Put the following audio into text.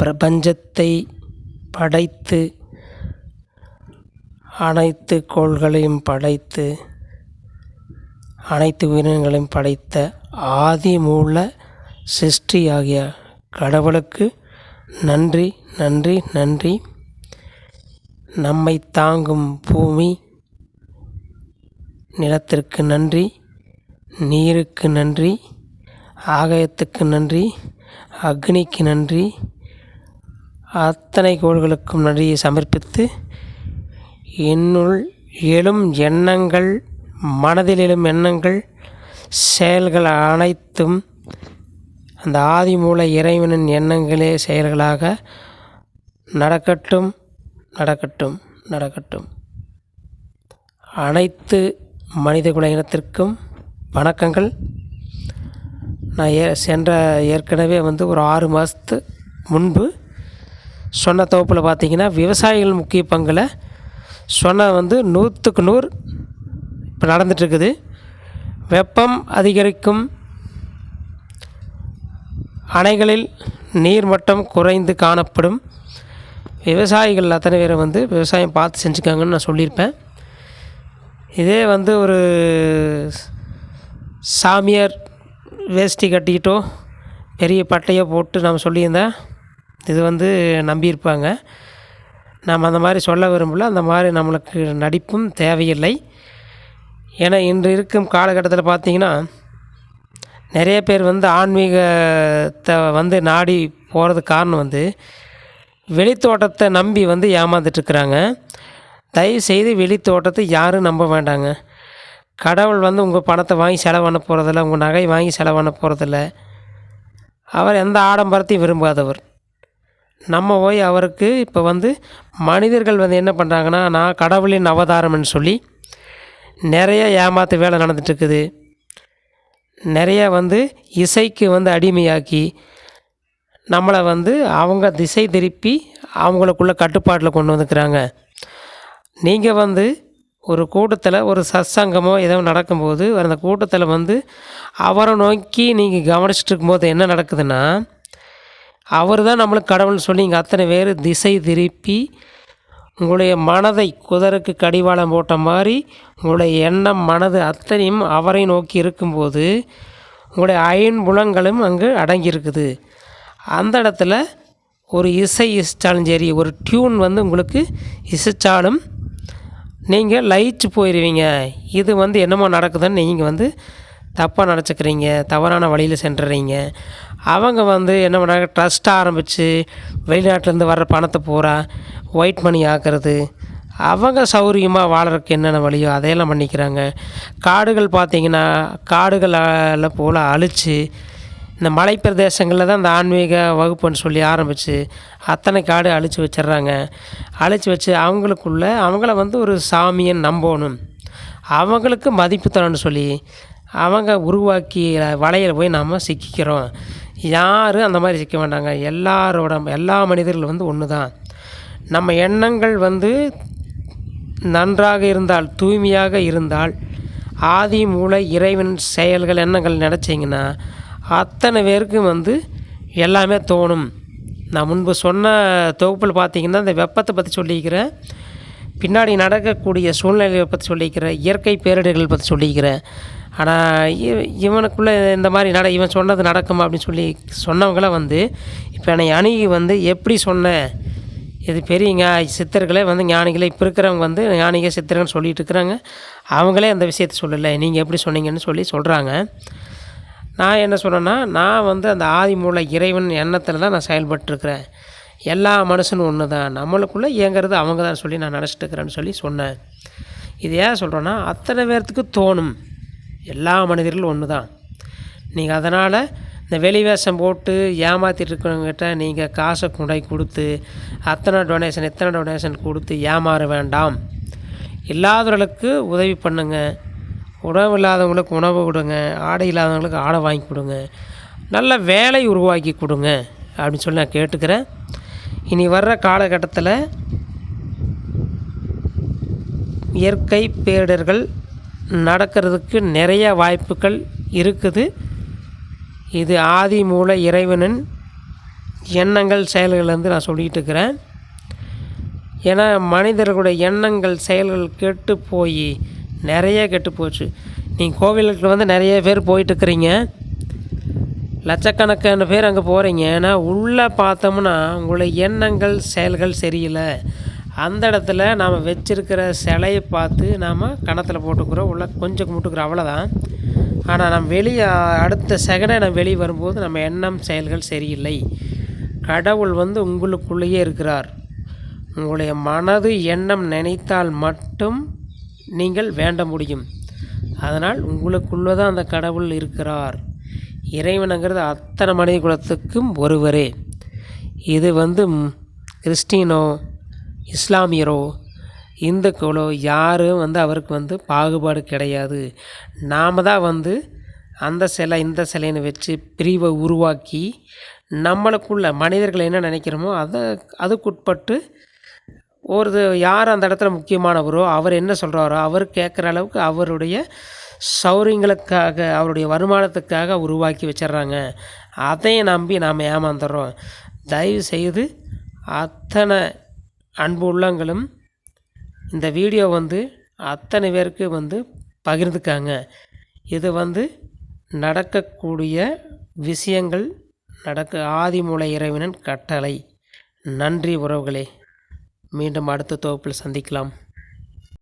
பிரபஞ்சத்தை படைத்து அனைத்து கோள்களையும் படைத்து அனைத்து உயிரினங்களையும் படைத்த ஆதி மூல சிருஷ்டி ஆகிய கடவுளுக்கு நன்றி நன்றி நன்றி. நம்மை தாங்கும் பூமி நிலத்திற்கு நன்றி நீருக்கு நன்றி ஆகாயத்துக்கு நன்றி அக்னிக்கு நன்றி அத்தனை கோள்களுக்கும் நன்றியை சமர்ப்பித்து என்னுள் எழும் எண்ணங்கள் மனதில் எழும் எண்ணங்கள் செயல்கள் அனைத்தும் அந்த ஆதி மூல இறைவனின் எண்ணங்களே செயல்களாக நடக்கட்டும் நடக்கட்டும் நடக்கட்டும். அனைத்து மனிதகுல இனத்திற்கும் வணக்கங்கள். நான் ஏ சென்ற ஏற்கனவே வந்து ஒரு ஆறு மாதத்து முன்பு சொன்ன தொகுப்பில் பார்த்திங்கன்னா விவசாயிகள் முக்கிய பங்கில் சொன்ன வந்து நூற்றுக்கு நூறு இப்போ நடந்துகிட்ருக்குது வெப்பம் அதிகரிக்கும் அணைகளில் நீர்மட்டம் குறைந்து காணப்படும். விவசாயிகள் அத்தனை பேரை வந்து விவசாயம் பார்த்து செஞ்சுக்காங்கன்னு நான் சொல்லியிருப்பேன். இதே வந்து ஒரு சாமியார் வேஷ்டி கட்டிக்கிட்டோ பெரிய பட்டையோ போட்டு நம்ம சொல்லியிருந்தேன் இது வந்து நம்பியிருப்பாங்க. நாம் அந்த மாதிரி சொல்ல விரும்பல. அந்த மாதிரி நம்மளுக்கு நடிப்பும் தேவையில்லை. ஏன்னா இன்று இருக்கும் காலகட்டத்தில் பார்த்திங்கன்னா நிறைய பேர் வந்து ஆன்மீகத்தை வந்து நாடி போகிறதுக்கு காரணம் வந்து வெளித்தோட்டத்தை நம்பி வந்து ஏமாந்துட்டுருக்குறாங்க. தயவுசெய்து வெளித்தோட்டத்தை யாரும் நம்ப வேண்டாங்க. கடவுள் வந்து உங்கள் பணத்தை வாங்கி செலவு பண்ண போகிறதில்ல உங்கள் நகை வாங்கி செலவு பண்ண போகிறதில்ல அவர் எந்த ஆடம்பரத்தையும் விரும்பாதவர். நம்ம போய் அவருக்கு இப்போ வந்து மனிதர்கள் வந்து என்ன பண்ணுறாங்கன்னா நான் கடவுளின் அவதாரம்னு சொல்லி நிறைய ஏமாத்து வேலை நடந்துட்டுருக்குது. நிறைய வந்து இசைக்கு வந்து அடிமையாக்கி நம்மளை வந்து அவங்க திசை திருப்பி அவங்களுக்குள்ள கட்டுப்பாட்டில் கொண்டு வந்துக்கிறாங்க. நீங்கள் வந்து ஒரு கூட்டத்தில் ஒரு சத்சங்கமோ ஏதோ நடக்கும்போது அந்த கூட்டத்தில் வந்து அவரை நோக்கி நீங்கள் கவனிச்சிட்டு இருக்கும்போது என்ன நடக்குதுன்னா அவர் தான் நம்மளுக்கு கடவுள்னு சொல்லி இங்கே அத்தனை பேர் திசை திருப்பி உங்களுடைய மனதை குதருக்கு கடிவாளம் போட்ட மாதிரி உங்களுடைய எண்ணம் மனது அத்தனையும் அவரை நோக்கி இருக்கும்போது உங்களுடைய அயன் புலங்களும் அங்கு அடங்கியிருக்குது. அந்த இடத்துல ஒரு இசை இசைச்சாலும் சரி ஒரு டியூன் வந்து உங்களுக்கு இசைச்சாலும் நீங்கள் லயிச்சு போயிடுவீங்க இது வந்து என்னமோ நடக்குதுன்னு நீங்கள் வந்து தப்பாக நினச்சிக்கிறீங்க தவறான வழியில் சென்றுறீங்க. அவங்க வந்து என்ன பண்ணாங்க ட்ரஸ்ட் ஆரம்பித்து வெளிநாட்டிலேருந்து வர்ற பணத்தை பூரா ஒயிட் மணி ஆக்கிறது. அவங்க சௌரியமாக வாழறதுக்கு என்னென்ன வழியோ அதையெல்லாம் பண்ணிக்கிறாங்க. காடுகள் பார்த்திங்கன்னா காடுகளில் போல் அழித்து இந்த மலை பிரதேசங்களில் தான் இந்த ஆன்மீக வகுப்புன்னு சொல்லி ஆரம்பித்து அத்தனை காடு அழித்து வச்சிடுறாங்க. அழித்து வச்சு அவங்களுக்குள்ள அவங்கள வந்து ஒரு சாமியை நம்பணும். அவங்களுக்கு மதிப்பு தரணும்னு சொல்லி அவங்க உருவாக்கி வலையில் போய் நாம் சிக்கிக்கிறோம். யாரும் அந்த மாதிரி சிக்க வேண்டாங்க எல்லாரோட எல்லா மனிதர்கள் வந்து ஒன்று தான் நம்ம எண்ணங்கள் வந்து நன்றாக இருந்தால் தூய்மையாக இருந்தால் ஆதி மூளை இறைவன் செயல்கள் எண்ணங்கள் நினச்சிங்கன்னா அத்தனை பேருக்கும் வந்து எல்லாமே தோணும். நான் முன்பு சொன்ன தொகுப்பில் பார்த்திங்கன்னா இந்த வெப்பத்தை பற்றி சொல்லியிருக்கிறேன் பின்னாடி நடக்கக்கூடிய சூழ்நிலையை பற்றி சொல்லியிருக்கிறேன் இயற்கை பேரிடர்கள் பற்றி சொல்லியிருக்கிறேன் ஆனால் இவ இவனுக்குள்ளே இந்த மாதிரி நட இவன் சொன்னது நடக்குமா அப்படின்னு சொல்லி சொன்னவங்களாம் வந்து இப்போ என்னை அணுகி வந்து எப்படி சொன்னேன் இது பெரியங்க சித்தர்களே வந்து ஞானிகளே இப்போ இருக்கிறவங்க வந்து ஞானிக சித்தர்கள்னு சொல்லிட்டு இருக்கிறாங்க. அவங்களே அந்த விஷயத்த சொல்லலை. நீங்கள் எப்படி சொன்னீங்கன்னு சொல்லி சொல்கிறாங்க நான் என்ன சொன்னேன்னா நான் வந்து அந்த ஆதி மூல இறைவன் எண்ணத்தில் தான் நான் செயல்பட்டுருக்கிறேன். எல்லா மனுஷனும் ஒன்று தான் நம்மளுக்குள்ளே இயங்கிறது அவங்க தான் சொல்லி நான் நினச்சிட்டு இருக்கிறேன்னு சொல்லி சொன்னேன். இது ஏன் சொல்கிறேன்னா அத்தனை பேர்த்துக்கு தோணும். எல்லா மனிதர்களும் ஒன்று தான் நீங்கள் அதனால் இந்த வெளி வேஷம் போட்டு ஏமாற்றிட்டு இருக்கிறவங்ககிட்ட நீங்கள் காசை கொண்டை கொடுத்து அத்தனை டொனேஷன் இத்தனை டொனேஷன் கொடுத்து ஏமாற வேண்டாம். இல்லாதவர்களுக்கு உதவி பண்ணுங்கள் உணவு இல்லாதவங்களுக்கு உணவு கொடுங்க. ஆடை இல்லாதவங்களுக்கு ஆடை வாங்கி கொடுங்க. நல்ல வேலை உருவாக்கி கொடுங்க. அப்படின்னு சொல்லி நான் கேட்டுக்கிறேன். இனி வர்ற காலகட்டத்தில் இயற்கை பேரிடர்கள் நடக்கிறதுக்கு நிறைய வாய்ப்புகள் இருக்குது. இது ஆதி மூல இறைவனின் எண்ணங்கள் செயல்கள்லேருந்து நான் சொல்லிகிட்டு இருக்கிறேன். ஏன்னா மனிதர்களுடைய எண்ணங்கள் செயல்கள் கெட்டு போய் நிறைய கெட்டு போச்சு. நீங்கள் கோவிலுக்கு வந்து நிறைய பேர் போயிட்டுருக்குறீங்க. லட்சக்கணக்கான பேர் அங்கே போகிறீங்க ஏன்னா உள்ளே பார்த்தோம்னா உங்களுடைய எண்ணங்கள் செயல்கள் சரியில்லை. அந்த இடத்துல நாம் வச்சுருக்கிற சிலையை பார்த்து நாம் கணத்தில் போட்டுக்கிறோம். உள்ள கொஞ்சம் முட்டுக்கிறோம் அவ்வளோதான் ஆனால் நம்ம வெளியே அடுத்த செகண்டே நம்ம வெளியே வரும்போது நம்ம எண்ணம் செயல்கள் சரியில்லை. கடவுள் வந்து உங்களுக்குள்ளேயே இருக்கிறார். உங்களுடைய மனது எண்ணம் நினைத்தால் மட்டும் நீங்கள் வேண்ட முடியும். அதனால் உங்களுக்குள்ளே தான் அந்த கடவுள் இருக்கிறார். இறைவனுங்கிறது அத்தனை மனித குலத்துக்கும் ஒருவரே. இது வந்து கிறிஸ்டினோ இஸ்லாமியரோ இந்துக்களோ யாரும் வந்து அவருக்கு வந்து பாகுபாடு கிடையாது. நாம் தான் வந்து அந்த சிலை இந்த சிலைன்னு வச்சு பிரிவை உருவாக்கி நம்மளுக்குள்ள மனிதர்கள் என்ன நினைக்கிறோமோ அதை அதுக்குட்பட்டு ஒரு யார் அந்த இடத்துல முக்கியமானவரோ அவர் என்ன சொல்கிறாரோ அவர் கேட்குற அளவுக்கு அவருடைய சௌரியங்களுக்காக அவருடைய வருமானத்துக்காக உருவாக்கி வச்சிடுறாங்க அதையும் நம்பி நாம் ஏமாந்துடுறோம் தயவு செய்து அத்தனை அன்பு உள்ளங்களும் இந்த வீடியோ வந்து அத்தனை பேருக்கு வந்து பகிர்ந்துக்காங்க. இது வந்து நடக்கக்கூடிய விஷயங்கள் நடக்க ஆதிமூல இறைவனின் கட்டளை. நன்றி உறவுகளே. மீண்டும் அடுத்த தொகுப்பில் சந்திக்கலாம்.